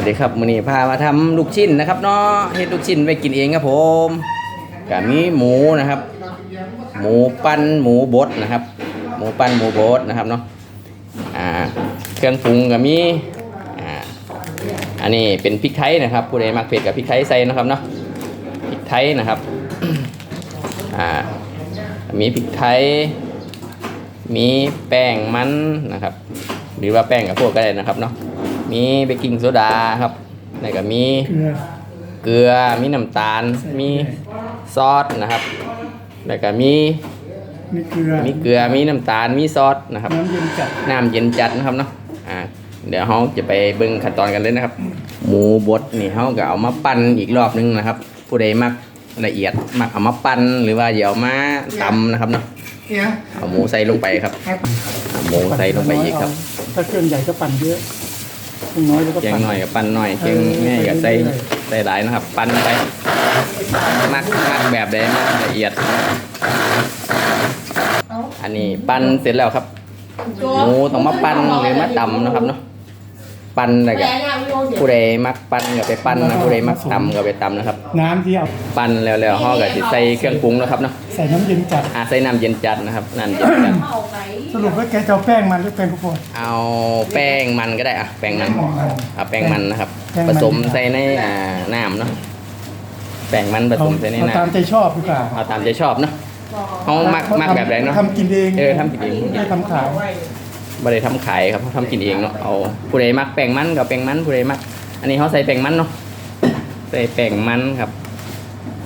วัสดีครับมื้อนี้พามาทำลูกชิ้นนะครับเนาะเฮ็ดลูกชิ้นไว้กินเองครับผมก็มีหมูนะครับ หมูปั้นหมูบดนะครับ หมูปั้นหมูบดนะครับเนาะอ่าเครื่องปรุงก็มีอ่าอันนี้เป็นพริกไทยนะครับผู้ใดมักเผ็ดกับพริกไทยใส่นะครับเนาะพริกไทยนะครับอ่ามีพริกไทย มีแป้งมันนะครับ หรือว่าแป้งกับพวกก็ได้นะครับเนาะ มีเบกกิ้งโซดาครับแล้วก็มีเกลือเกลือ มีน้ำตาล มีซอสนะครับ แล้วก็มีมีเกลือมีเกลือ มีน้ำตาล มีซอสนะครับ น้ำเย็นจัดน้ำเย็นจัดนะครับเนาะ อ่า เดี๋ยวเราจะไปเบิ่งขั้นตอนกันเลยนะครับ หมูบดนี่เราก็เอามาปั้นอีกรอบนึงนะครับ ผู้ใดมักละเอียดมักเอามาปั้นหรือว่าเดี๋ยวมาตำนะครับเนาะเนี่ยเอาหมูใส่ลงไปครับเอาหมูใส่ลงไปอีกครับ ถ้าเครื่องใหญ่ก็ปั่นเยอะ เครื่องน้อยแล้วก็เคียงปั่นหน่อยกับปั้นหน่อยเคียงเออง่ายกับใส่เรื่อยใส่หลายนะครับ ปั้นไปมักมักแบบใดมักละเอียด อันนี้ปั้นเสร็จแล้วครับหมูต้องมาปั้นหรือมาตำนะครับเนาะปั้นอะไรกัน ผู้ใดมักปั้นก็ไปปั้นนะผู้ใดมักตำก็ไปตำนะครับ น้ำที่เอาปั้นแล้วๆห่อก็สิใส่เครื่องปรุงนะครับเนาะใส่น้ำเย็นจัดอ่าใส่น้ำเย็นจัดนะครับน้ำเย็นจัดสรุปว่าแกจะเอาแป้งมันหรือแป้งข้าวโพดเอาแป้งมันก็ได้อะแป้งมันเอาแป้งมันนะครับแป้งผมันสมใส่ในอ่าน้ำเนาะแป้งมันผสเอามใส่ในเอาตามน้ำใจชอบดีกว่าเอาตามใจชอบเนาะเขามักมักแบบไหนเนาะทำกินเองเออทำกินเองไม่ได้ทำขาย บ่ได้ทำขายครับเขาทำกินเองเนาะเอาผู้ใดมักแป้งมันกับแป้งมันผู้ใดมัก อันนี้เขาใส่แป้งมันเนาะใส่แป้งมันครับ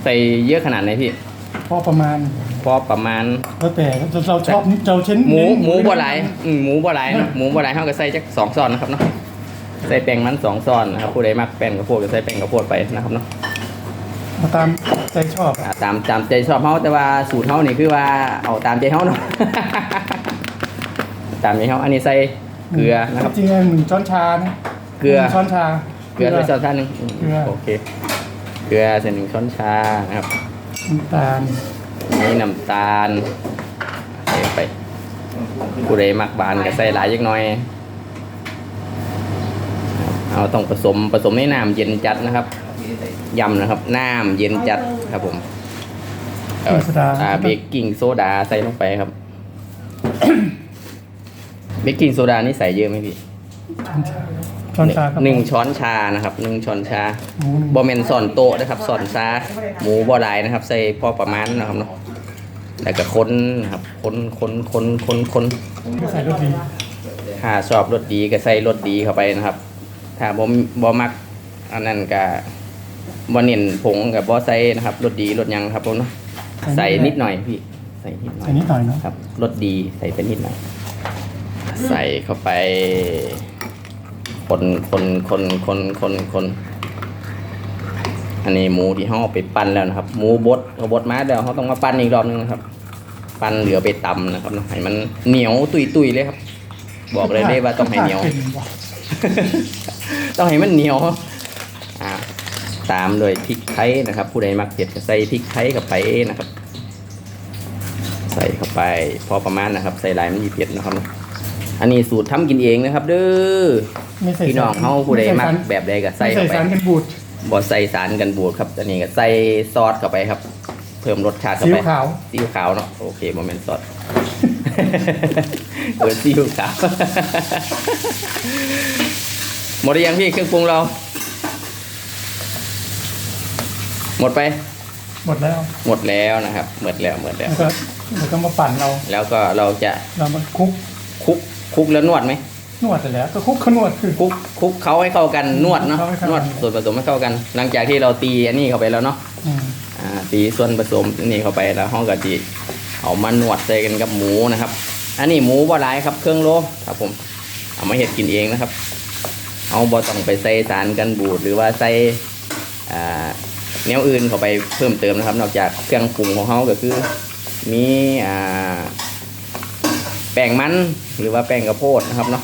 ใส่เยอะขนาดไหนพี่พอประมาณพอประมาณแล้วแต่เราชอบเราเช่นหมูหมูบ่หลายอืมหมูบ่หลายเนาะหมูบ่หลายเขาก็ใส่จักสองซอนนะครับเนาะใส่แป้งมันสองซอนนะครับผู้ใดมักแป้งกระโพดก็ใส่แป้งกระโพดไปนะครับเนาะเอาตามใจชอบอ่าตามตามใจชอบเขาแต่ว่าสูตรเขานี่คือว่าเอาตามใจเขาเนาะ ตามใจเขาอันนี้ใส่เกลือนะครับจริงๆหนึ่งช้อนชานะเกลือหนึ่งช้อนชา เกลือใส่ช้อนชาหนึ่งเกลือ โอเคเกลือใส่หนึ่งช้อนชานะครับน้ำตาลนี่น้ำตาลใส่ไปผู้ใดมักบานก็ใส่หลายจักหน่อยครับเอาต้องผสมผสมในน้ำเย็นจัดนะครับยำนะครับน้ำเย็นจัดครับผมเอ่อโซดาอ่าเบกกิ้งโซดาใส่ลงไปครับเบกกิ้งโซดานี่ใส่เยอะไหมพี่ช้อนชาช้อนชาครับหนึ่งช้อนชานะครับหนึ่งช้อนชาหมูหนึ่งบอเมนสอนโต๊ะนะครับสอนซาหมูบอลายนะครับ ใส่พอประมาณนะครับเนาะแล้วก็คนนะครับคนคนคนคนคนไม่ใส่รสดีถ้าชอบรสดีก็ใส่รสดีเข้าไปนะครับ ถ้าบ่บ่มักอันนั้นก็บ่เน้นผงกับ่ใส่นะครับรสดีรสหยังครับผมเนาะใส่นิดหน่อยพี่ใส่นิดหน่อใส่ยนิดหน่อยเนาะครับรสดีใส่ไปนิดหน่อย ใส่เข้าไป คนคนคนคนคนคนอันนี้หมูที่เขาเอาไปปั้นแล้วนะครับ หมูบดเขาบดมาแล้วเขาต้องมาปั้นอีกรอบนึงนะครับ ปั้นเหลือไปตำนะครับเนาะให้มันเหนียวตุยตุยๆเลยครับ บอกเลยได้ว่าต้องให้เหนียวค็มว่ะต้องให้มันเหนียวอ่าตามด้วยพริกไทยนะครับ ผู้ใดมักเผ็ดก็ใส่พริกไทยเข้าไปนะครับ ใส่เข้าไปพอประมาณนะครับ ใส่หลายมันมีเผ็ดนะครับ อันนี้สูตรทำกินเองนะครับ เด้อไม่ใส่พี่น้องเฮาผู้ใดมักไใส่สารแบบใดก็ใส่ไม่เข้าใส่ไปสารกันบูดบ่ใส่สารกันบูดครับ อันนี้ก็ใส่ซอสเข้าไปครับ เพิ่มรสชาติเข้าซีอิ๊ไปวขาวซีอิ๊วขาวเนาะโอเคโมเมนต์ซอสเปิดซีอิ๊วขาวหมดหรือยังพี่เครื่องปรุงเรา หมดไป หมดแล้วหมดแล้วนะครับ หมดแล้วหมดแล้ว แล้วก็เราก็มาปั่นเราแล้วก็เราจะเรามาคลุกคลุก คลุกแล้วนวดไหมนวดเสร็จแล้วก็คลุกขนวดคือ คลุกคลุกเขาให้เข้ากันนวดเนาะเข้าให้เข้านวดส่วนผสมให้เข้ากัน หลังจากที่เราตีอันนี้เข้าไปแล้วเนาะอืมอ่าตีส่วนผสมนี่เข้าไปแล้วห้องกะทิเอามานวดใส่กันกับหมูนะครับ อันนี้หมูบ่หลายครับ เครื่องโลครับผม เอามาเห็ดกินเองนะครับ เอาบ่ต้องไปใส่สารกันบูดหรือว่าใส่อ่าแนวอื่นเข้าไปเพิ่มเติมนะครับ นอกจากเครื่องปรุงของเขาก็คือมีอ่า แป้งมันหรือว่าแป้งกระโพดนะครับเนาะ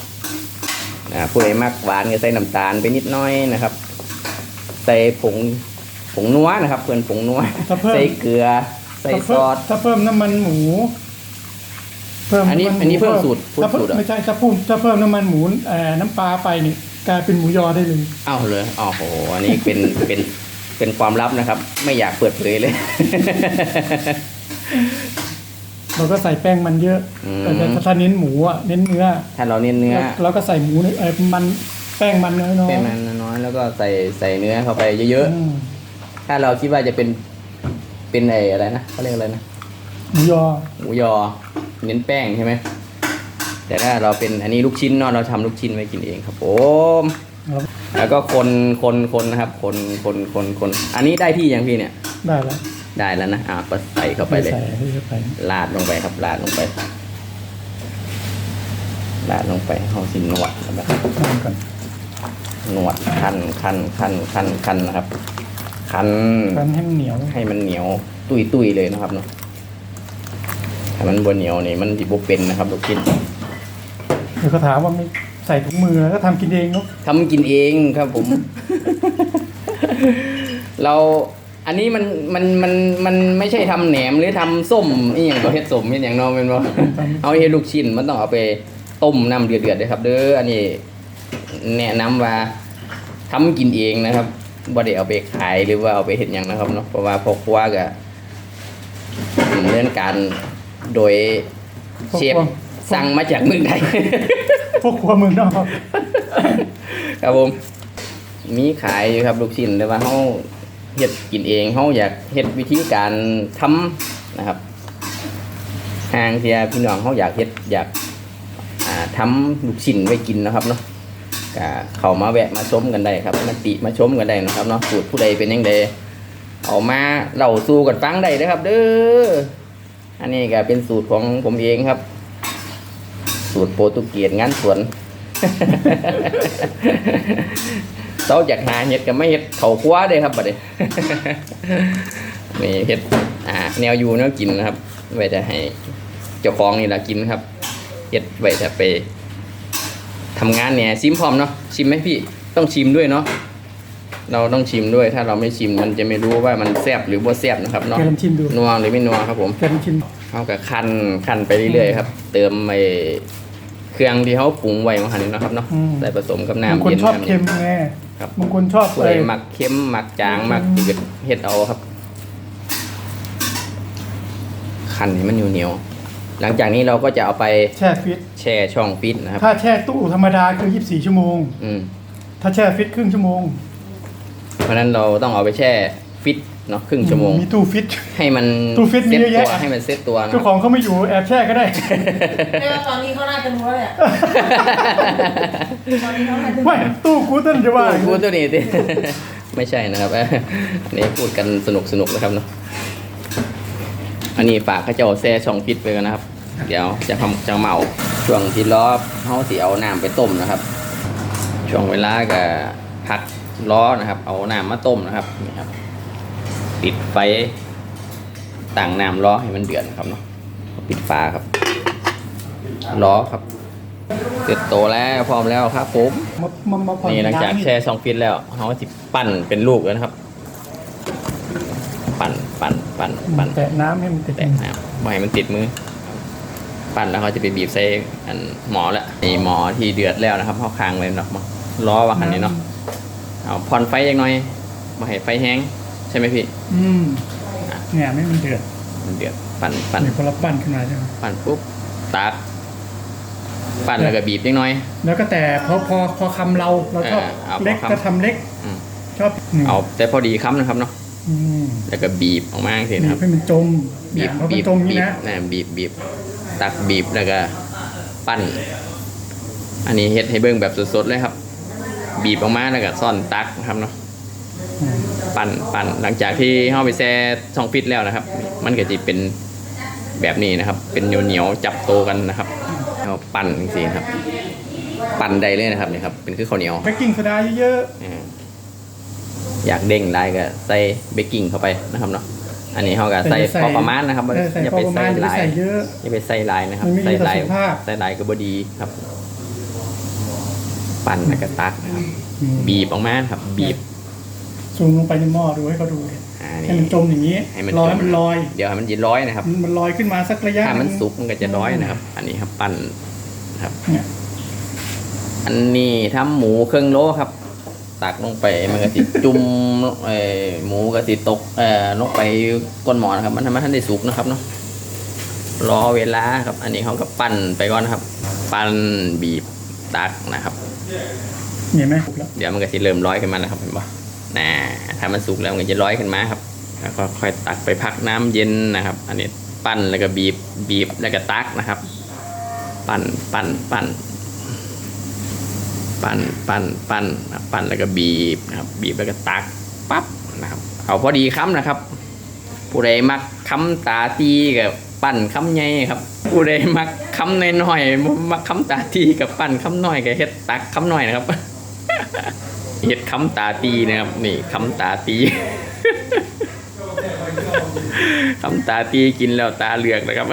อ่าผู้ใดมักหวานก็ใส่น้ำตาลไปนิดหน้อยนะครับ ใส่ผงผงนัวนะครับ เพื่อนผงนัวถ้าเพิ่มใส่เกลือ ใส่ซอสถ้าเพิ่มน้ำมันหมู เพิ่มอันนี้ำมัหอันนี้เพิ่มสูตรถ้าเพิ่มสูตรเหรอไม่ใช่ถ้าเพิ่มถ้าเพิ่มน้ำมันหมูเอ่อน้ำปลาไปนี่กลายเป็นหมูยอได้เลยเอ้าเลยอ๋อโหอันนี้เป็นเป็นเป็นความลับนะครับ ไม่อยากเปิดเผยเลย เราก็ใส่แป้งมันเยอะอืม แต่ถ้าเน้นหมูอะเน้นเนื้อถ้าเราเน้นเนื้อแล้วเราก็ใส่หมูในเอ่อมันแป้งมันน้อยๆเป็นมันน้อยๆแล้วก็ใส่ใส่เนื้อเข้าไปเยอะอืมๆ ถ้าเราคิดว่าจะเป็นเป็นไออะไรนะเขาเรียกอะไรนะ หมูยอหมูยอเน้นแป้งใช่ไหม แต่ถ้าเราเป็นอันนี้ลูกชิ้นเนาะเราทำลูกชิ้นไว้กินเองครับผมแล้วแล้วก็คนคนคนนะครับ คนคนคนคนอันนี้ได้ที่ยังพี่เนี่ย ได้แล้ว ได้แล้วนะอ่าก็ใส่เข้าไปเลย ใส่ให้เข้าไปลาดลงไปครับ ลาดลงไป ลาดลงไปเอาสินวดนะครับนั่นก่อนนวดคันคันคันคันคันนะครับคันกันให้มันเหนียว ให้มันเหนียว ตุยตุยเลยนะครับเนาะถ้ามันบนเหนียวนี่มันจิบเป็นนะครับลูกชิ้นเดี๋ยวเขาถามว่าไม่ใส่ถุงมือแล้วก็ทำกินเองเนาะทำกินเองครับผม เรา อันนี้มันมันมันมันไม่ใช่ทำแหนมหรือทำส้มอีอย่างก็เฮ็ดส้มอีอย่างเนาะเป็นบ่เอาเฮ็ดลูกชิ้นมันต้องเอาไปต้มน้ำเดือดๆเลยครับ เด้ออันนี้แนะนำว่าทำกินเองนะครับบ่ได้เอาไปขายหรือว่าเอาไปเฮ็ดหยังนะครับเนาะเพราะว่าพอครัวก็ดำเนินการโดยเชฟสั่งมาจากเมืองไทยพวกครัวเมืองนอกครับผมมีขายอยู่ครับลูกชิ้นแต่ว่าเฮา เฮ็ดกินเองเฮาอยากเฮ็ดวิธีการทำนะครับทางเสียพี่น้องเฮาอยากเฮ็ดอยากอ่าทำลูกชิ้นไว้กินนะครับเนาะก็เข้ามาแวะมาชมกันได้ครับมาติมาชมกันได้นะครับเนาะสูตรผู้ใดเป็นยังไงเอามาเล่าสู่กันฟังได้นะครับ เด้ออันนี้ก็เป็นสูตรของผมเองครับ สูตรโปรตุเกสงานสวน เต้าจากหาเห็ดกับไม่เห็ดเขาคว้าเลยครับบัดนี้นี่เห็ดอ่าแนวอยู่แนวกินนะครับไว้จะให้เจ้าของนี่ละกินครับเห็ดไว้จะไปทำงานเนี่ยชิมพร้อมเนาะชิมไหมพี่ต้องชิมด้วยเนาะเราต้องชิมด้วยถ้าเราไม่ชิมมันจะไม่รู้ว่ามันแซ่บหรือว่าแซ่บนะครับเนาะแกลองชิมดูนัวหรือไม่นัวครับผมแกลองชิมเขากับคันคันไปเรื่อยๆครับ เติมไอ้ เครื่องที่เขาปรุงไว้มาหันนี้นะครับเนาะใส่ผสมกับบางน้ำคนเย็นชอบน้ำเค็เย็นมไงครับบางคนชอบผู้ใดหมักเค็มหมักจางหมักจืดเฮ็ดเอาครับคันให้มันเหนียวๆหลังจากนี้เราก็จะเอาไปแช่ฟิต แช่ช่องฟิตนะครับ ถ้าแช่ตู้ธรรมดาคือ 24 ชั่วโมง อืม ถ้าแช่ฟิตครึ่งชั่วโมง เพราะฉะนั้นเราต้องเอาไปแช่ฟิต เนาะครึ่งชั่วโมง มีตู้ฟิต ให้มันตู้ฟิตมีเซ็ตเยอะตัวแยะให้มันเซ็ตตัวนะคเจ้ารับของเขาไม่อยู่แอบแช่ก็ได้เออตอนนี้เขาน่าจะรู้แล้วแหละตอนนี้เขาน่าจะรู้ไม่ตู้กูต้นจะว่าพูดตัวนี้สิไม่ใช่นะครับอันนี้พูดกันสนุกสนุกๆนะครับเนาะอันนี้ฝากข้าเจ้าแซ่ช่องฟิตไปกันนะครับ เดี๋ยวจะทำจะเมาช่วงที่ล้อเขาสิเอาน้ำไปต้มนะครับ ช่วงเวลาก็พักล้อนะครับ เอาน้ำมาต้มนะครับนี่ครับ ปิดไฟตั้งน้ำล้อให้มันเดือดนะครับเนาะปิดฝาครับล้อครับเสร็จโตแล้วพร้อมแล้วครับผมมามามาผ่อนี่หลังจากแช่ซองฟิตแล้วเขาจะปั้นเป็นลูกแล้วนะครับ ปั่นปั่นปั่นปั่นแตะน้ำให้มันติดแตะน้ำไม่ให้มันติดมือ ปั่นแล้วเขาจะไปบีบใส่อันหมอละนี่หมอที่เดือดแล้วนะครับเขาคางเลยเนาะมาล้อว่าคันนี้เนาะเอาผ่อนไฟยังหน่อยมาให้ไฟแห้ง ใช่ไหมพี่ อืมเนี่ยไม่มันเดือดมันเดือดปั่นปั่นเดี๋ยวพอเราปั้นขึ้นมาใช่ไหมปั่นปุ๊บตักปั่นแล้วก็บีบยังหน่อย แล้วก็แต่พอพอพอคำเราเราชอบเออเอาพอเล็กคำ ก็ทำเล็กอืมชอบนี่เอาแต่พอดีคำนะครับเนาะอืมแล้วก็บีบออกมาสิบีนะครับบ ให้มันจมบีเนี่ยบพอมับีนบจมอย่างบีนี้บนะนะบีบบีบตักบีบแล้วก็ปั้น อันนี้เฮ็ดให้เบิ่งแบบสดๆเลยครับ บีบออกมาแล้วก็ซ่อนตักนะครับเนาะอืม ปั้นปั้นหลังจากที่เฮาไปแช่ช่องฟิตแล้วนะครับ มันก็จะเป็นแบบนี้นะครับ เป็นเหนียวเหนียวๆจับโตกันนะครับเอาปั้นจริงๆครับ ปั้นได้เลยนะครับนี่ครับ เป็นคือข้าวเหนียวเบกกิ้งโซดาเยอะอ่าอยากเด้งได้ก็ใส่เบกกิ้งเข้าไปนะครับเนาะอันนี้เขาก็ๆใส่แต่พอประมาณนะครับเออใส่อย่าพอไปประใส่มาณอย่าหไปลายใส่เยอะอย่าไปใส่ลายนะครับมันไม่ดีใส่ต่อลายสุขภาพใส่ลายก็บดีครับ ปั่นแล้วก็ตักนะครับอืมบีบออกมาครับ บีบ ซูมลงไปในหม้อดูให้เขาดูอ่าให้มันจมอย่างนี้ให้มันรอจให้มันลอย เดี๋ยวให้มันยินร้อยนะครับ มันลอยขึ้นมาสักระยะถ้ามันหงสุกมันก็จะร้อยนะครับ อันนี้ครับปั่นนะครับ เนี่ยอันนี้ทำหมูเครื่องโลครับ ตักลงไปมันก็สิ จุ่มเอ่อหมูก็สิตกเอ่อลงไปก้นหมอนะครับ มันทำให้ท่านได้สุกนะครับเนาะรอเวลาครับ อันนี้เขาก็ปั้นไปก่อนนะครับ ปั้นบีบตักนะครับ เห็นไหมถูกแล้วเดี๋ยวมันก็จะเริ่มร้อยขึ้นมาแล้วครับเห็นปะ นะถ้ามันสุกแล้วมันจะร้อยขึ้นมาครับแล้วก็ค่อยตักไปพักน้ำเย็นนะครับ อันนี้ปั้นแล้วก็บีบบีบแล้วก็ตักนะครับ ปั้นปั้นปั้นปั้นปั้นปั้นปั้นแล้วก็บีบนะครับบีบแล้วก็ตักปั๊บนะครับ เอาพอดีคำนะครับ ผู้ใดมักคำตาตีกับปั้นคำใหญ่ครับ ผู้ใดมักคำน้อยๆมักคำตาตีกับปั้นคำน้อยกับเฮ็ดตักคำน้อยนะครับ เฮ็ดคำตาตีนะครับนี่คำตาตีคำตาตีกินแล้วตาเหลือกนะครับ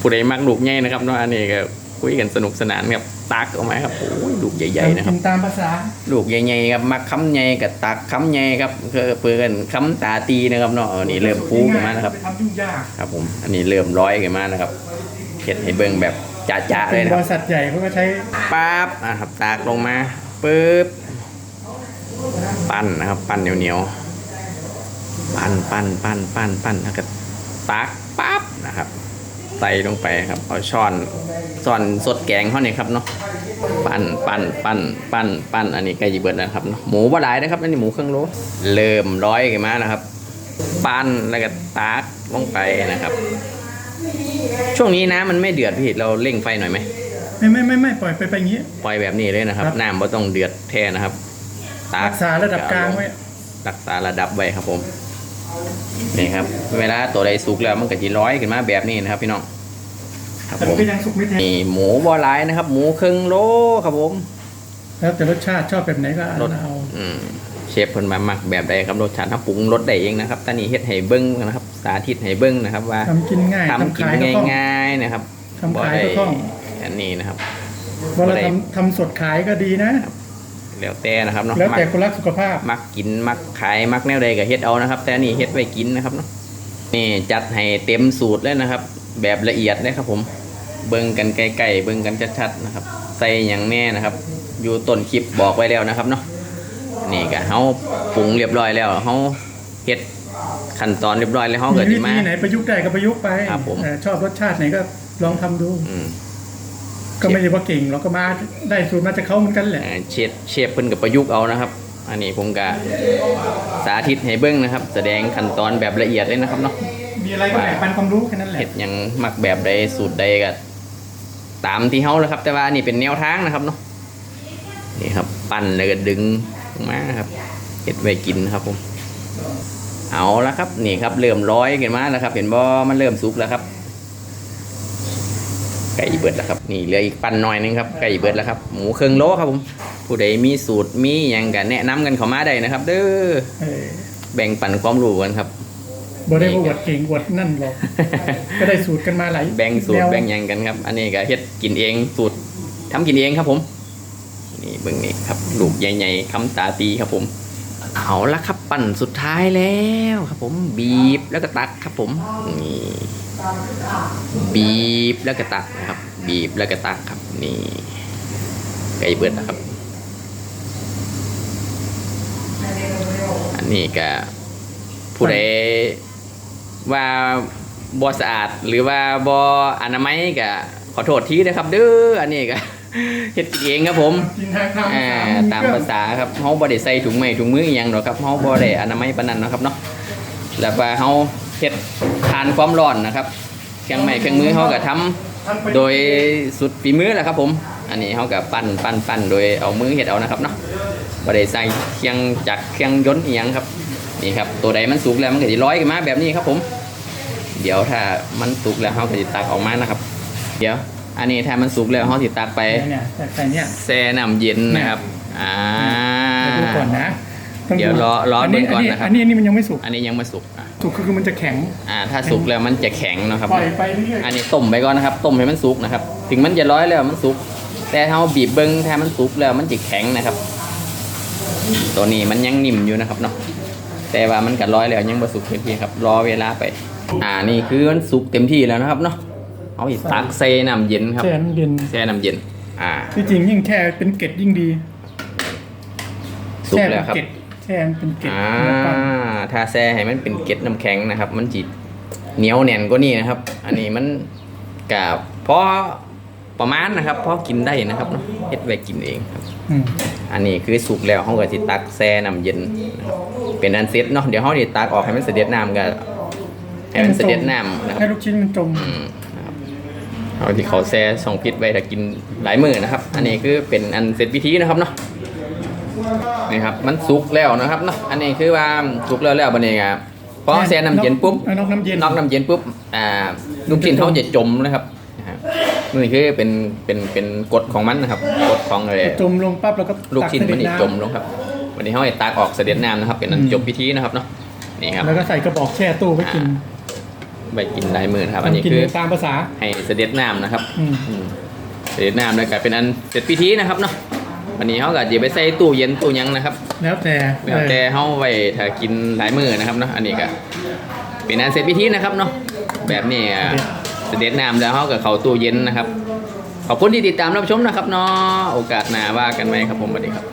ผู้ใดมักลูกใหญ่นะครับเนาะอันนี้ก็คุยกันสนุกสนานครับตักออกมาครับโอ้ยลูกใหญ่ๆนะครับกินตามภาษาลูกใหญ่ๆครับมักคำใหญ่กับตักคำใหญ่ครับคือเพื่อนคำตาตีนะครับเนาะอันนี้เริ่มฟูกันมานะครับทำยุ่งยากครับผมอันนี้เริ่มร้อยกันมานะครับเห็ดให้เบิ่งแบบจ้าๆเลเป็ยนนะบครับริษัทใหญ่เขาก็ใช้ปั๊บอะครับตากลงมา ปึ๊บปั้นนะครับ ปั้นเหนียวๆปั้นปั้นปั้นปั้นปั้นแล้วก็ตักปั๊บนะครับ ใส่ลงไปครับเอาช้อนช้อนสดแกงเขาเนี่ยครับเนาะปั้นปั้นปั้นปั้นปั้นอันนี้ใกล้จะเบิดแล้วนะครับเนาะหมูบ่หลายนะครับอันนี้หมูเครื่องโลเริ่มร้อยกันมานะครับ ปั้นแล้วก็ตักลงไปนะครับ ช่วงนี้น้ำมันไม่เดือดพี่เราเร่งไฟหน่อยไหม ไม่ไม่ไม่ไม่ปล่อยไปไปอย่างนี้ ปล่อยแบบนี้เลยนะครับ ครับ น้ำไม่ต้องเดือดแท้นะครับตรักษาระดับกลางไว้รักษาระดับไว้ครับผม นี่ครับ เวลาตัวใดสุกแล้วมันก็จะร้อยขึ้นมาแบบนี้นะครับ พี่น้อง ครับแต่ผมันม ก็ยังสุกไม่แท้นี่หมูบอลายนะครับ หมูครึ่งโลครับผม แล้วแต่รสชาติชอบแบบไหนก็รส เอาอืมเชฟเพิ่นมาหมักแบบใดครับรสชาติถ้าปรุงรสได้เองนะครับตอนนี้เฮ็ดให้เบิ้งนะครับ สาธิตให้เบิ้งนะครับว่าทำกินง่ายทำกินขายก็คล่องง่ายๆนะครับทำขายก็คล่อง อันนี้นะครับเวลาทำทำสดขายก็ดีนะ แล้วแต่นะครับเนาะแล้วมักแต่คนรักสุขภาพ มักกินมักขายมักแนวใดก็เฮ็ดเอานะครับ แต่อันนี่เฮ็ดไว้กินนะครับเนาะนี่จัดให้เต็มสูตรเลยนะครับ แบบละเอียดเลยครับผม เบิ่งกันไกลๆเบิ่งกันชัดๆนะครับ ใส่อย่างแน่นะครับ อยู่ต้นคลิปบอกไว้แล้วนะครับเนาะนี่ก็เฮาปรุงเรียบร้อยแล้วเฮาเฮ็ดขั้นตอนเรียบร้อยแล้วเฮาก็มีสิวิมาธีไหนประยุกต์ได้ก็ประยุกต์ไปครับผมเออชอบรสชาติไหนก็ลองทำดูอืม ก็ไม่ได้ว่าเก่งเราก็มาได้สูตรมาจากเขาเหมือนกันแหละเอ่อเชฟเชฟเพิ่นก็ประยุกต์เอานะครับ อันนี้ผมก็สาธิตให้เบิ่งนะครับ แสดงขั้นตอนแบบละเอียดเลยนะครับเนาะ มีอะไรก็แบ่งปันความรู้แค่นั้นแหละเห็ดหยังมักแบบใดสูตรใดก็ตามที่เฮาเลยครับ แต่ว่านี่เป็นแนวทางนะครับเนาะนี่ครับ ปั้นแล้วก็ดึงออกมาครับเห็ดไว้กินครับผมเอาละครับ นี่ครับเริ่มร้อยกันมาแล้วครับ เห็นบ่มันเริ่มสุกแล้วครับ ไก่เบิดแล้วครับนี่เหลืออีกปั้นหน่อยนึงครับไก่เบิดแล้วครับหมูเครื่องโลครับผมผู้ใดมีสูตรมีหยังกันแนะนำกันเข้ามาได้นะครับ เด้อเออแบ่งปันความรู้กันครับ บ่ได้ว่าอวดเก่งอวดนั่นหรอก ก็ได้สูตรกันมาหลายแบ่งสูตรนวแบ่งหยังกันครับ อันนี้ก็เฮ็ดกินเองสูตรทำกินเองครับผม นี่เบิ่งนี่ครับลูกใหญ่ๆคำตาตีครับผม เอาละครับปั่นสุดท้ายแล้วครับผมบีบแล้วก็ตักครับผมนี่ บีบแล้วก็ตักนะครับ บีบแล้วก็ตักครับ นี่ไก่เบิดนะครับ อันนี้ก็ผู้ใดว่าบอสะอาดหรือว่าบออนามัยก็ขอโทษทีนะครับเด้ออันนี้ก็เฮ็ดกินเองครับผมกินทางทางอ่าตามภาษาครับเฮาบ่ได้ใส่ถุงไม้ถุงมืออหยังหรอกครับเฮาบ่ได้อนามัยปานนั้นเนาะครับเนาะแล้วว่าเฮาเฮ็ด ทานความร้อนนะครับเครื่องไม้เครื่องมือเฮาก็ทำโดยสุดฝีมือแหละครับ ผม อันนี้เฮาก็ปั้นปั้นปั้นโดยเอามือเฮ็ดเอานะครับเนาะบ่ได้ใส่เครื่องจักรเครื่องยนต์อีหยังครับนี่ครับตัวใดมันสุกแล้วมันก็สิร้อยขึ้นมาแบบนี้ครับผม เดี๋ยวถ้ามันสุกแล้วเฮาก็สิตักออกมานะครับ เดี๋ยว อันนี้ถ้ามันสุกแล้วเฮาสิตักไปเนี่ยแต่แต่เนี่ยแช่น้ำเย็นนะครับอ่าเดี๋ยวดูก่อนนะต้อง เดี๋ยวรอรออันนี้ดูก่อนนะครับ อันนี้อันนี้มันยังไม่สุก อันนี้ยังไม่สุกอะสุกคือมันจะแข็ง อ่า ถ้าสุกแล้วมันจะแข็งนะครับ ปล่อยไปเรื่อยอันนี้ต้มไปก่อนนะครับ ต้มให้มันสุกนะครับ ถึงมันจะร้อยแล้วมันสุก แต่ถ้าเราบีบเบิ้งถ้ามันสุกแล้วมันจะแข็งนะครับ ตัวนี้มันยังนิ่มอยู่นะครับเนาะ แต่ว่ามันกัร้อยแล้วยังบ่สุกเต็มที่ครับ รอเวลาไป อ่า นี่คือมันสุกเต็มที่แล้วนะครับเนาะ เอาอีกตักใส่น้ำเย็นครับแช่น้ำเย็นแช่น้ำเย็น อ่า ที่จริงยิ่งแช่เป็นเกล็ดยิ่งดีสุกแช่แล้เป็วนครับเกล็ด แช่เป็นเกล็ดอ่าเนื้อปั้นถ้าแซ่ให้มันเป็นเกล็ดน้ำแข็งนะครับ มันจิเหนียวแน่นกว่านี้นะครับ อันนี้มันกับพอประมาณนะครับพอกินได้นะครับเนาะเฮ็ดไว้กินเองครับ อืมอันนี้คือสุกแล้วเขาก็สิตักแช่น้ำเย็นนะครับเป็นอันเซ็ตเนาะเดี๋ยวเขาสิตักออกให้มันเสด็จน้ำก็ให้มันเสด็จน้ำนะครับ ให้ลูกชิ้นมันจมอืมนะครับเอาที่เขาแช่สองพิษไว้ถ้ากินหลายมื้อนะครับ อันนี้คือเป็นอันเสร็จพิธีนะครับเนาะ นี่ครับมันสุกแล้วนะครับเนาะอันนี้คือว่าสุกแล้วแล้วบัดนี้ครับพอแช่น้ำเย็นปุ๊บเอานอกน้ำเย็นนอกน้ำเย็นปุ๊บอ่าลูกชิ้นเขาจะจมนะครับนะฮะนี่คือเป็นเป็นเป็นกฎของมันนะครับกฎของเลยจมลงปั๊บแล้วก็ลูกชิ้นมันนี่ตัจมลงครับ วันนี้เขาให้ตากออกเสด็จน้ำนะครับ เป็นอันจบพิธีนะครับเนาะนี่ครับแล้วก็ใส่กระบอกแช่ตู้ไว้กินไปกินได้มือนะครับ อันนี้กินคือตามภาษาให้เสด็จน้ำนะครับอืมอืมเสด็จน้ำแล้วก็เป็นอันเสร็จพิธีนะครับเนาะ วันนี้เขาก็จะไปใส่ตู้เย็นตู้หยังนะครับแล้วแต่แล้วแต่เฮาไว้ถ้ากินหลายมื้อนะครับเนาะอันนี้ก็เป็นอันเสร็จพิธีนะครับเนาะแบบนี้อะเสด็จน้ำแล้วเฮาก็เข้าตู้เย็นนะครับ ขอบคุณที่ติดตามรับชมนะครับเนาะโอกาสหน้าว่ากันไหมครับผมสวัสดีครับ